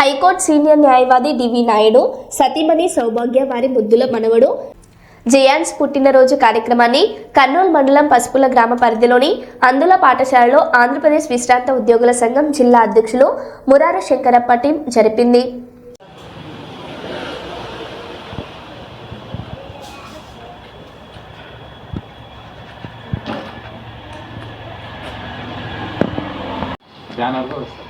High court senior న్యాయవాది డివి నాయుడు సతీమణి సౌభాగ్య వారి ముద్దుల మనవడు. జయాన్స్ పుట్టినరోజు కార్యక్రమాన్ని కర్నూలు మండలం పసుపుల గ్రామ పరిధిలోని అందుల పాఠశాలలో ఆంధ్రప్రదేశ్ విశ్రాంత ఉద్యోగుల సంఘం జిల్లా అధ్యక్షులు మురార శంకరప్ప టీం జరిపింది. బ్యానర్లో వస్తారు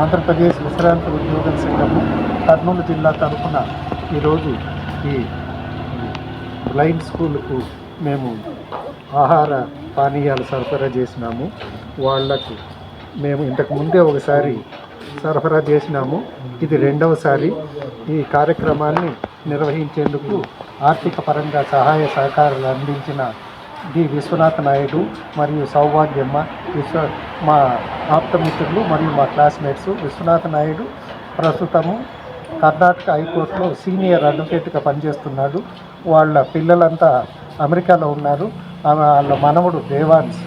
ఆంధ్రప్రదేశ్ విశ్రాంత ఉద్యోగ సంఘము కర్నూలు జిల్లా తరఫున ఈరోజు ఈ బ్లైండ్ స్కూల్కు మేము ఆహార పానీయాలు సరఫరా చేసినాము. వాళ్ళకు మేము ఇంతకు ముందే ఒకసారి సరఫరా చేసినాము. ఇది రెండవసారి ఈ కార్యక్రమాన్ని నిర్వహించేందుకు ఆర్థిక పరంగా సహాయ సహకారాలు అందించిన డి. విశ్వనాథ్ నాయుడు మరియు సౌభాగ్యమ్మ విశ్వ మా ఆప్తమిత్రులు మరియు మా క్లాస్మేట్స్ విశ్వనాథ నాయుడు ప్రస్తుతము కర్ణాటక హైకోర్టులో సీనియర్ అడ్వకేట్గా పనిచేస్తున్నాడు. వాళ్ళ పిల్లలంతా అమెరికాలో ఉన్నారు. వాళ్ళ మనవడు దేవాన్స్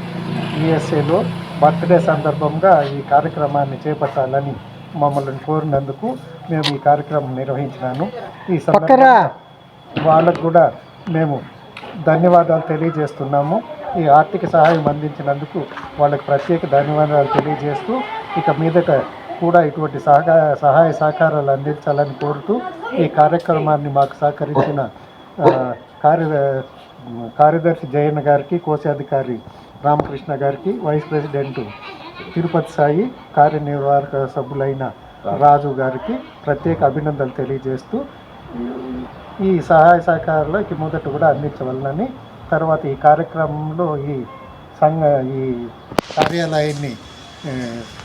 యుఎస్ఏలో బర్త్డే సందర్భంగా ఈ కార్యక్రమాన్ని చేపట్టాలని మమ్మల్ని కోరినందుకు మేము ఈ కార్యక్రమం నిర్వహించినాను. ఈ సందర్భంగా వాళ్ళకు కూడా మేము ధన్యవాదాలు తెలియజేస్తున్నాము. ఈ ఆర్థిక సహాయం అందించినందుకు వాళ్ళకి ప్రత్యేక ధన్యవాదాలు తెలియజేస్తూ ఇక మీదట కూడా ఇటువంటి సహకార సహాయ సహకారాలు అందించాలని కోరుతూ ఈ కార్యక్రమాన్ని మాకు సహకరించిన కార్య కార్యదర్శి జయన్న గారికి కోశాధికారి రామకృష్ణ గారికి వైస్ ప్రెసిడెంట్ తిరుపతి సాయి కార్యనిర్వాహక సభ్యులైన రాజు గారికి ప్రత్యేక అభినందనలు తెలియజేస్తూ ఈ సహాయ సహకారాలు ఇక మొదట కూడా అందించవలనని తర్వాత ఈ కార్యక్రమంలో ఈ సంఘ ఈ కార్యాలయాన్ని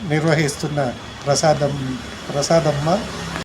నిర్వహిస్తున్న ప్రసాదం ప్రసాదమ్మ